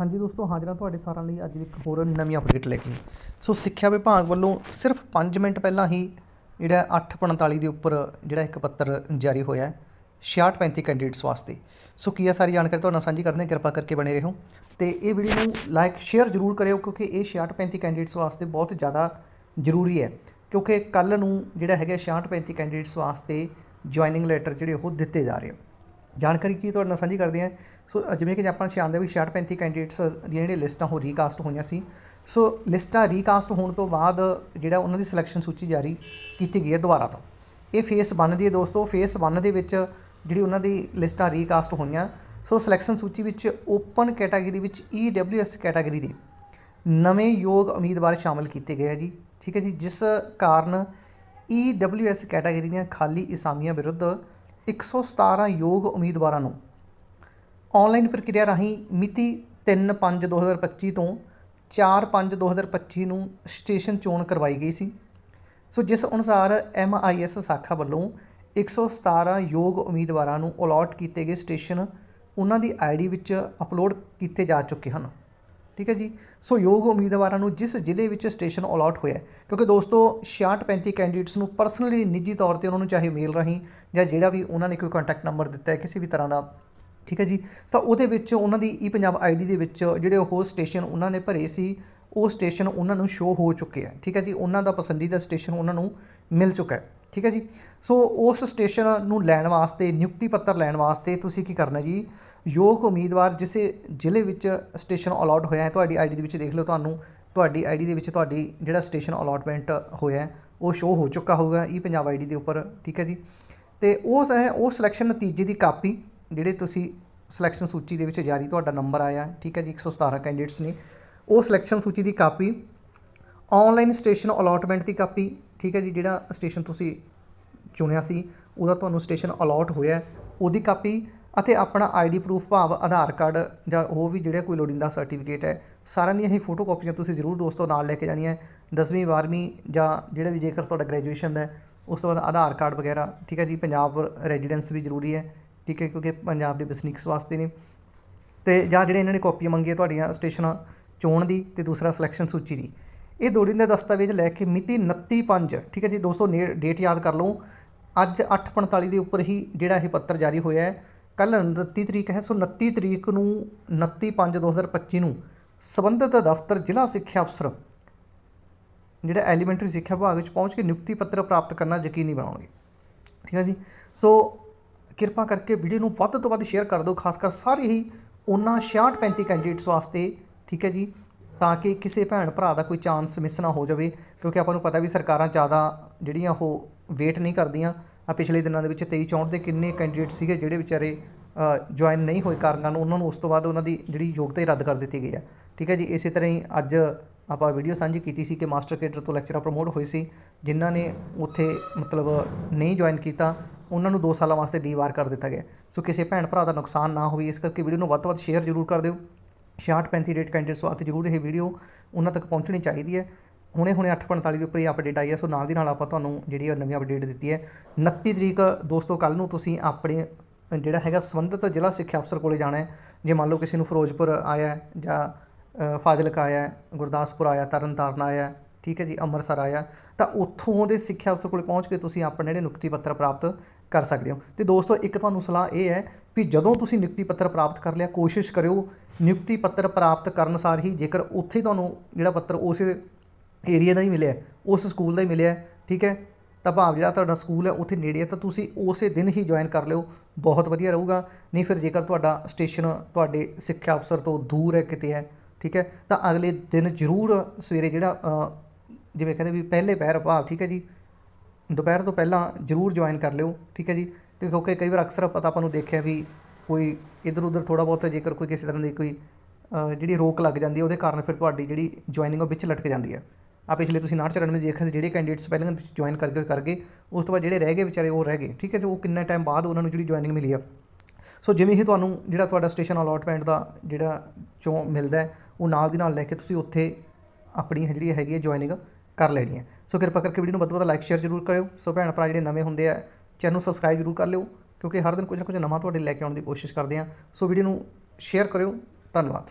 ਹਾਂਜੀ ਦੋਸਤੋ ਹਾਜ਼ਰਾਂ ਤੁਹਾਡੇ ਸਾਰਿਆਂ ਲਈ ਅੱਜ ਇੱਕ ਹੋਰ ਨਵੀਂ ਅਪਡੇਟ ਲੈ ਕੇ ਸੋ ਸਿੱਖਿਆ ਵਿਭਾਗ ਵੱਲੋਂ ਸਿਰਫ 5 ਮਿੰਟ ਪਹਿਲਾਂ ਹੀ ਜਿਹੜਾ 845 ਦੇ ਉੱਪਰ ਜਿਹੜਾ ਇੱਕ ਪੱਤਰ ਜਾਰੀ ਹੋਇਆ ਹੈ 6635 ਕੈਂਡੀਡੇਟਸ ਵਾਸਤੇ। ਸੋ ਕੀ ਹੈ ਸਾਰੀ ਜਾਣਕਾਰੀ ਤੁਹਾਡੇ ਨਾਲ ਸਾਂਝੀ ਕਰਦੇ ਹਾਂ, ਕਿਰਪਾ ਕਰਕੇ ਬਣੇ ਰਹੋ। ਤੇ ਇਹ ਵੀਡੀਓ ਨੂੰ ਲਾਈਕ ਸ਼ੇਅਰ ਜ਼ਰੂਰ ਕਰਿਓ, ਕਿਉਂਕਿ ਇਹ 6635 ਕੈਂਡੀਡੇਟਸ ਵਾਸਤੇ ਬਹੁਤ ਜ਼ਿਆਦਾ ਜ਼ਰੂਰੀ ਹੈ। ਕਿਉਂਕਿ ਕੱਲ ਨੂੰ ਜਿਹੜਾ ਹੈਗਾ 6635 ਕੈਂਡੀਡੇਟਸ ਵਾਸਤੇ ਜੁਆਇਨਿੰਗ ਲੈਟਰ ਜਿਹੜੇ ਉਹ ਦਿੱਤੇ ਜਾ ਰਹੇ ਆ ਜਾਣਕਾਰੀ ਕੀ ਤੁਹਾਡੇ ਨਾਲ ਸਾਂਝੀ ਕਰਦੇ ਹਾਂ। ਸੋ ਜਿਵੇਂ ਕਿ ਆਪਾਂ ਜਾਣਦੇ ਦੇ ਵੀ 66 35 ਕੈਂਡੀਡੇਟਸ ਦੀਆਂ ਜਿਹੜੀਆਂ ਲਿਸਟਾਂ ਹੋ ਰੀਕਾਸਟ ਹੋਈਆਂ ਸੀ। ਸੋ, ਲਿਸਟਾਂ ਰੀਕਾਸਟ ਹੋਣ ਤੋਂ ਬਾਅਦ ਜਿਹੜਾ ਉਹਨਾਂ ਦੀ ਸਿਲੈਕਸ਼ਨ ਸੂਚੀ ਜਾਰੀ ਕੀਤੀ ਗਈ ਹੈ ਦੁਬਾਰਾ ਤੋਂ। ਇਹ ਫੇਸ 1 ਦੀ ਹੈ ਦੋਸਤੋ। ਫੇਸ 1 ਦੇ ਵਿੱਚ ਜਿਹੜੀ ਉਹਨਾਂ ਦੀ ਲਿਸਟਾਂ ਰੀਕਾਸਟ ਹੋਈਆਂ, ਸੋ ਸਿਲੈਕਸ਼ਨ ਸੂਚੀ ਵਿੱਚ ਓਪਨ ਕੈਟਾਗਰੀ ਵਿੱਚ EWS ਕੈਟਾਗਰੀ ਦੇ ਨਵੇਂ ਯੋਗ ਉਮੀਦਵਾਰ ਸ਼ਾਮਲ ਕੀਤੇ ਗਏ ਆ ਜੀ। ਠੀਕ ਹੈ ਜੀ, ਜਿਸ ਕਾਰਨ EWS ਕੈਟਾਗਰੀ ਦੀਆਂ ਖਾਲੀ ਇਸਾਮੀਆਂ ਵਿਰੁੱਧ 117 ਯੋਗ ਉਮੀਦਵਾਰਾਂ ਨੂੰ ਆਨਲਾਈਨ ਪ੍ਰਕਿਰਿਆ ਰਾਹੀਂ ਮਿਤੀ 3/5/2025 ਤੋਂ 4/5/2025 ਨੂੰ ਸਟੇਸ਼ਨ ਚੋਣ ਕਰਵਾਈ ਗਈ ਸੀ। ਸੋ ਜਿਸ ਅਨੁਸਾਰ MIS ਸਾਖਾ ਵੱਲੋਂ 117 ਯੋਗ ਉਮੀਦਵਾਰਾਂ ਨੂੰ ਅਲਾਟ ਕੀਤੇ ਗਏ ਸਟੇਸ਼ਨ ਉਹਨਾਂ ਦੀ ਆਈਡੀ ਵਿੱਚ ਅਪਲੋਡ ਕੀਤੇ ਜਾ ਚੁੱਕੇ ਹਨ। ਠੀਕ ਹੈ ਜੀ? ਸੋ ਯੋਗ ਉਮੀਦਵਾਰਾਂ ਨੂੰ ਜਿਸ ਜ਼ਿਲ੍ਹੇ ਵਿੱਚ ਸਟੇਸ਼ਨ ਅਲਾਟ ਹੋਇਆ ਕਿਉਂਕਿ ਦੋਸਤੋ 66 35 ਕੈਂਡੀਡੇਟਸ ਨੂੰ ਪਰਸਨਲੀ ਨਿੱਜੀ ਤੌਰ ਤੇ ਉਹਨਾਂ ਨੂੰ ਚਾਹੇ ਮੇਲ ਰਾਹੀਂ ਜਾਂ ਜਿਹੜਾ ਵੀ ਉਹਨਾਂ ਨੇ ਕੋਈ ਕੰਟੈਕਟ ਨੰਬਰ ਦਿੱਤਾ ਹੈ, ਕਿਸੇ ਵੀ ਤਰ੍ਹਾਂ ਦਾ, ਠੀਕ ਹੈ ਜੀ? ਤਾਂ ਉਹਦੇ ਵਿੱਚ ਉਹਨਾਂ ਦੀ ਈ ਪੰਜਾਬ ਆਈਡੀ ਦੇ ਵਿੱਚ ਜਿਹੜੇ ਉਹ ਸਟੇਸ਼ਨ ਉਹਨਾਂ ਨੇ ਭਰੇ ਸੀ, ਉਹ ਸਟੇਸ਼ਨ ਉਹਨਾਂ ਨੂੰ ਸ਼ੋ ਹੋ ਚੁੱਕੇ ਆ ਠੀਕ ਹੈ ਜੀ? ਉਹਨਾਂ ਦਾ ਪਸੰਦੀਦਾ ਸਟੇਸ਼ਨ ਉਹਨਾਂ ਨੂੰ ਮਿਲ ਚੁੱਕਾ ਹੈ। ਠੀਕ ਹੈ ਜੀ? ਸੋ ਉਸ ਸਟੇਸ਼ਨ ਨੂੰ ਲੈਣ ਵਾਸਤੇ, ਨਿਯੁਕਤੀ ਪੱਤਰ ਲੈਣ ਵਾਸਤੇ ਤੁਸੀਂ ਕੀ ਕਰਨਾ ਜੀ? ਯੋਗ ਉਮੀਦਵਾਰ ਜਿਸੇ ਜ਼ਿਲ੍ਹੇ ਵਿੱਚ ਸਟੇਸ਼ਨ ਅਲਾਟ ਹੋਇਆ ਹੈ, ਤੁਹਾਡੀ ਆਈਡੀ ਦੇ ਵਿੱਚ ਦੇਖ ਲਓ ਤੁਹਾਨੂੰ। ਤੁਹਾਡੀ ਆਈਡੀ ਦੇ ਵਿੱਚ ਤੁਹਾਡੀ ਜਿਹੜਾ ਸਟੇਸ਼ਨ ਅਲਾਟਮੈਂਟ ਹੋਇਆ ਉਹ ਸ਼ੋ ਹੋ ਚੁੱਕਾ ਹੋਊਗਾ ਈ ਪੰਜਾਬ ਆਈਡੀ ਦੇ ਉੱਪਰ, ਠੀਕ ਹੈ ਜੀ? ਤੇ ਉਸ ਹੈ ਉਹ ਸਿਲੈਕਸ਼ਨ ਨਤੀਜੇ ਦੀ ਕਾਪੀ ਜਿਹੜੇ ਤੁਸੀਂ ਸਿਲੈਕਸ਼ਨ ਸੂਚੀ ਦੇ ਵਿੱਚ ਜਾਰੀ, ਤੁਹਾਡਾ ਨੰਬਰ ਆਇਆ, ਠੀਕ ਹੈ ਜੀ? 117 ਕੈਂਡੀਡੇਟਸ ਨੇ। ਉਹ ਸਿਲੈਕਸ਼ਨ ਸੂਚੀ ਦੀ ਕਾਪੀ ਆਨਲਾਈਨ ਸਟੇਸ਼ਨ ਅਲਾਟਮੈਂਟ ਦੀ ਕਾਪੀ ਠੀਕ ਹੈ ਜੀ ਜਿਹੜਾ ਸਟੇਸ਼ਨ ਤੁਸੀਂ ਚੁਣਿਆ ਸੀ ਉਹਦਾ ਤੁਹਾਨੂੰ ਸਟੇਸ਼ਨ ਅਲਾਟ ਹੋਇਆ ਉਹਦੀ ਕਾਪੀ ਅਤੇ ਆਪਣਾ ਆਈਡੀ ਪ੍ਰੂਫ ਭਾਵ ਆਧਾਰ ਕਾਰਡ ਜਾਂ ਹੋਰ ਵੀ ਜਿਹੜਾ ਕੋਈ ਲੋੜੀਂਦਾ ਸਰਟੀਫਿਕੇਟ ਹੈ ਸਾਰਿਆਂ ਦੀਆਂ ਹੀ ਫੋਟੋ ਕਾਪੀਆਂ ਤੁਸੀਂ ਜ਼ਰੂਰ ਦੋਸਤੋ ਨਾਲ ਲੈ ਕੇ ਜਾਣੀਆਂ 10ਵੀਂ 12ਵੀਂ ਜਾਂ ਜਿਹੜਾ ਵੀ ਜੇਕਰ ਤੁਹਾਡਾ ਗ੍ਰੈਜੂਏਸ਼ਨ ਹੈ, ਉਸ ਤੋਂ ਬਾਅਦ ਆਧਾਰ ਕਾਰਡ ਵਗੈਰਾ ਠੀਕ ਹੈ ਜੀ ਪੰਜਾਬ ਰੈਜ਼ੀਡੈਂਸ ਵੀ ਜ਼ਰੂਰੀ ਹੈ ਠੀਕ ਹੈ ਕਿਉਂਕਿ ਪੰਜਾਬ ਦੇ ਵਸਨੀਕਸ ਵਾਸਤੇ ਨੇ। ਤੇ ਜਾਂ ਜਿਹੜੇ ਇਹਨਾਂ ਨੇ ਕਾਪੀਆਂ ਮੰਗੀਆਂ ਤੁਹਾਡੀਆਂ ਸਟੇਸ਼ਨਾਂ ਚੋਣ ਦੀ ਤੇ ਦੂਸਰਾ ਸਿਲੈਕਸ਼ਨ ਸੂਚੀ ਦੀ। ਇਹ ਦੋ ਦੇ ਦਸਤਾਵੇਜ਼ ਲੈ ਕੇ ਮਿਤੀ 29/5 ਠੀਕ ਹੈ ਜੀ, ਦੋਸਤੋ ਡੇਟ ਯਾਦ ਕਰ ਲਓ। ਅੱਜ 8:45 ਦੇ ਉੱਪਰ ਹੀ ਜਿਹੜਾ ਇਹ ਪੱਤਰ ਜਾਰੀ ਹੋਇਆ ਹੈ। ਕੱਲ 29 ਤਰੀਕ ਹੈ, ਸੋ 29 ਤਰੀਕ ਨੂੰ 29/5/2025 ਨੂੰ ਸਬੰਧਤ ਦਫ਼ਤਰ ਜ਼ਿਲ੍ਹਾ ਸਿੱਖਿਆ ਅਫਸਰ ਜਿਹੜਾ ਐਲੀਮੈਂਟਰੀ ਸਿੱਖਿਆ ਵਿਭਾਗ ਵਿੱਚ ਪਹੁੰਚ ਕੇ ਨਿਯੁਕਤੀ ਪੱਤਰ ਪ੍ਰਾਪਤ ਕਰਨਾ ਯਕੀਨੀ ਬਣਾਉਣਗੇ। ਠੀਕ ਹੈ ਜੀ, ਸੋ ਕਿਰਪਾ ਕਰਕੇ ਵੀਡੀਓ ਨੂੰ ਵੱਧ ਤੋਂ ਵੱਧ ਸ਼ੇਅਰ ਕਰ ਦਿਓ, ਖਾਸ ਕਰ ਸਾਰੇ ਹੀ ਉਹਨਾਂ 66 35 ਕੈਂਡੀਡੇਟਸ ਵਾਸਤੇ, ਠੀਕ ਹੈ ਜੀ। ਤਾਂ ਕਿ ਕਿਸੇ ਭੈਣ ਭਰਾ ਦਾ ਕੋਈ ਚਾਂਸ ਮਿਸ ਨਾ ਹੋ ਜਾਵੇ, ਕਿਉਂਕਿ ਆਪਾਂ ਨੂੰ ਪਤਾ ਵੀ ਸਰਕਾਰਾਂ ਜ਼ਿਆਦਾ ਜਿਹੜੀਆਂ ਉਹ ਵੇਟ ਨਹੀਂ ਕਰਦੀਆਂ। ਆ ਪਿਛਲੇ ਦਿਨਾਂ ਦੇ ਵਿੱਚ 23 64 ਦੇ ਕਿੰਨੇ ਕੈਂਡੀਡੇਟ ਸੀਗੇ ਜਿਹੜੇ ਵਿਚਾਰੇ ਜੁਆਇਨ ਨਹੀਂ ਹੋਏ ਕਾਰਨ ਨੂੰ, ਉਹਨਾਂ ਨੂੰ ਉਸ ਤੋਂ ਬਾਅਦ ਉਹਨਾਂ ਦੀ ਜਿਹੜੀ ਯੋਗਤਾ ਹੀ ਰੱਦ ਕਰ ਦਿੱਤੀ ਗਈ ਹੈ ਠੀਕ ਹੈ ਜੀ, ਇਸੇ ਤਰ੍ਹਾਂ ਹੀ ਅੱਜ ਆਪਾਂ ਵੀਡੀਓ ਸਾਂਝੀ ਕੀਤੀ ਸੀ ਕਿ ਮਾਸਟਰ ਕੇਡਰ ਤੋਂ ਲੈਕਚਰਾਂ ਪ੍ਰਮੋਟ ਹੋਏ ਸੀ, ਜਿਨ੍ਹਾਂ ਨੇ ਉੱਥੇ ਮਤਲਬ ਨਹੀਂ ਜੁਆਇਨ ਕੀਤਾ, ਉਹਨਾਂ ਨੂੰ 2 ਸਾਲਾਂ ਵਾਸਤੇ ਡੀਵਾਰ ਕਰ ਦਿੱਤਾ ਗਿਆ। ਸੋ ਕਿਸੇ ਭੈਣ ਭਰਾ ਦਾ ਨੁਕਸਾਨ ਨਾ ਹੋਵੇ, ਇਸ ਕਰਕੇ ਵੀਡੀਓ ਨੂੰ ਵੱਧ ਤੋਂ ਵੱਧ ਸ਼ੇਅਰ ਜ਼ਰੂਰ ਕਰ ਦਿਓ। 66 35 ਰੇਟ ਕੈਂਡੀਡੇਟਸ ਵਾਸਤੇ ਜ਼ਰੂਰ ਇਹ ਵੀਡੀਓ ਉਹਨਾਂ ਤੱਕ ਪਹੁੰਚਣੀ ਚਾਹੀਦੀ ਹੈ। ਹੁਣੇ ਹੁਣੇ 8:45 ਦੇ ਉੱਪਰ ਇਹ ਅਪਡੇਟ ਆਈ ਹੈ, ਸੋ ਨਾਲ ਦੀ ਨਾਲ ਆਪਾਂ ਤੁਹਾਨੂੰ ਜਿਹੜੀ ਇਹ ਨਵੀਂ ਅਪਡੇਟ ਦਿੱਤੀ ਹੈ 29 ਤਰੀਕ ਦੋਸਤੋ ਕੱਲ ਨੂੰ ਤੁਸੀਂ ਆਪਣੇ, ਜਿਹੜਾ ਹੈਗਾ ਸੰਬੰਧਿਤ ਜ਼ਿਲ੍ਹਾ ਸਿੱਖਿਆ ਅਫਸਰ ਕੋਲੇ ਜਾਣਾ ਹੈ। ਜੇ ਮੰਨ ਲਓ ਕਿਸੇ ਨੂੰ ਫਿਰੋਜ਼ਪੁਰ ਆਇਆ ਜਾਂ ਫਾਜ਼ਿਲਕਾ ਆਇਆ ਗੁਰਦਾਸਪੁਰ ਆਇਆ, ਤਰਨਤਾਰਨ ਆਇਆ ਠੀਕ ਹੈ ਜੀ, ਅੰਮ੍ਰਿਤਸਰ ਆਇਆ ਤਾਂ ਉੱਥੋਂ ਦੇ ਸਿੱਖਿਆ ਅਫਸਰ ਕੋਲ ਪਹੁੰਚ ਕੇ ਤੁਸੀਂ ਆਪਣੇ ਜਿਹੜੇ ਨਿਯੁਕਤੀ ਪੱਤਰ ਪ੍ਰਾਪਤ ਕਰ ਸਕਦੇ ਹੋ। ਤੇ ਦੋਸਤੋ, ਇੱਕ ਤੁਹਾਨੂੰ ਸਲਾਹ ਇਹ ਹੈ ਵੀ ਜਦੋਂ ਤੁਸੀਂ ਨਿਯੁਕਤੀ ਪੱਤਰ ਪ੍ਰਾਪਤ ਕਰ ਲਿਆ, ਕੋਸ਼ਿਸ਼ ਕਰਿਓ ਨਿਯੁਕਤੀ ਪੱਤਰ ਪ੍ਰਾਪਤ ਕਰਨ ਸਾਰ ਹੀ ਜੇਕਰ ਉੱਥੇ ਤੁਹਾਨੂੰ ਜਿਹੜਾ ਪੱਤਰ ਉਸ ਏਰੀਆ ਦਾ ਹੀ ਮਿਲਿਆ, ਉਸ ਸਕੂਲ ਦਾ ਹੀ ਮਿਲਿਆ, ਠੀਕ ਹੈ? ਤਾਂ ਭਾਵ ਜਿਹੜਾ ਤੁਹਾਡਾ ਸਕੂਲ ਹੈ, ਉੱਥੇ ਨੇੜੇ ਹੈ, ਤਾਂ ਤੁਸੀਂ ਉਸੇ ਦਿਨ ਹੀ ਜੁਆਇਨ ਕਰ ਲਿਓ। ਬਹੁਤ ਵਧੀਆ ਰਹੂਗਾ। ਨਹੀਂ ਫਿਰ ਜੇਕਰ ਤੁਹਾਡਾ ਸਟੇਸ਼ਨ ਤੁਹਾਡੇ ਸਿੱਖਿਆ ਅਫਸਰ ਤੋਂ ਦੂਰ ਹੈ ਕਿਤੇ ਹੈ, ਠੀਕ ਹੈ? ਤਾਂ ਅਗਲੇ ਦਿਨ ਜ਼ਰੂਰ ਸਵੇਰੇ ਜਿਹੜਾ ਜਿਵੇਂ ਕਹਿੰਦੇ ਵੀ ਪਹਿਲੇ ਪਹਿਰ ਭਾਵ, ਠੀਕ ਹੈ ਜੀ? ਦੁਪਹਿਰ ਤੋਂ ਪਹਿਲਾਂ ਜ਼ਰੂਰ ਜੁਆਇਨ ਕਰ ਲਿਓ, ਠੀਕ ਹੈ ਜੀ? ਤੇ ਕਿਉਂਕਿ ਕਈ ਵਾਰ ਅਕਸਰ ਪਤਾ ਆਪਾਂ ਨੂੰ ਦੇਖਿਆ ਵੀ ਕੋਈ ਇਧਰ ਉਧਰ ਥੋੜਾ ਬਹੁਤ ਜੇਕਰ ਕੋਈ ਕਿਸੇ ਤਰ੍ਹਾਂ ਦੀ ਕੋਈ ਜਿਹੜੀ ਰੋਕ ਲੱਗ ਜਾਂਦੀ ਹੈ, ਉਹਦੇ ਕਾਰਨ ਫਿਰ ਤੁਹਾਡੀ ਜਿਹੜੀ ਜੁਆਇਨਿੰਗ ਉਹ ਵਿੱਚ ਲਟਕ ਜਾਂਦੀ ਹੈ। ਆ ਪਿਛਲੇ ਤੁਸੀਂ 994 ਵਿੱਚ ਦੇਖਿਆ ਸੀ, ਜਿਹੜੇ ਕੈਂਡੀਡੇਟਸ ਪਹਿਲਾਂ ਵਿੱਚ ਜੁਆਇਨ ਕਰ ਗਏ ਕਰ ਗਏ, ਉਸ ਤੋਂ ਬਾਅਦ ਜਿਹੜੇ ਰਹਿ ਗਏ ਵਿਚਾਰੇ, ਉਹ ਰਹਿ ਗਏ, ਠੀਕ ਹੈ ਜੀ? ਉਹ ਕਿੰਨਾ ਟਾਈਮ ਬਾਅਦ ਉਹਨਾਂ ਨੂੰ ਜਿਹੜੀ ਜੁਆਇਨਿੰਗ ਮਿਲੀ ਆ। ਸੋ ਜਿਵੇਂ ਹੀ ਤੁਹਾਨੂੰ ਜਿਹੜਾ ਤੁਹਾਡਾ ਸਟੇਸ਼ਨ ਅਲਾਟਮੈਂਟ ਦਾ ਜਿਹੜਾ ਚੋਂ ਮਿਲਦਾ ਉਹ ਨਾਲ ਦੀ ਨਾਲ ਲੈ ਕੇ ਤੁਸੀਂ ਉੱਥੇ ਆਪਣੀ ਜਿਹੜੀ ਹੈਗੀ ਹੈ ਜੁਆਇਨਿੰਗ ਕਰ ਲੈਣੀ ਹੈ ਸੋ ਕਿਰਪਾ ਕਰਕੇ ਵੀਡੀਓ ਨੂੰ ਵੱਧ ਤੋਂ ਵੱਧ ਲਾਈਕ ਸ਼ੇਅਰ ਜ਼ਰੂਰ ਕਰਿਓ। ਸੋ ਭੈਣ ਭਰਾ ਜਿਹੜੇ ਨਵੇਂ ਹੁੰਦੇ ਆ ਚੈਨਲ ਨੂੰ ਸਬਸਕ੍ਰਾਈਬ ਜ਼ਰੂਰ ਕਰ ਲਿਓ, ਕਿਉਂਕਿ ਹਰ ਦਿਨ ਕੁਝ ਨਾ ਕੁਝ ਨਵਾਂ ਤੁਹਾਡੇ ਲੈ ਕੇ ਆਉਣ ਦੀ ਕੋਸ਼ਿਸ਼ ਕਰਦੇ ਆ। ਸੋ ਵੀਡੀਓ ਨੂੰ ਸ਼ੇਅਰ ਕਰਿਓ। ਧੰਨਵਾਦ।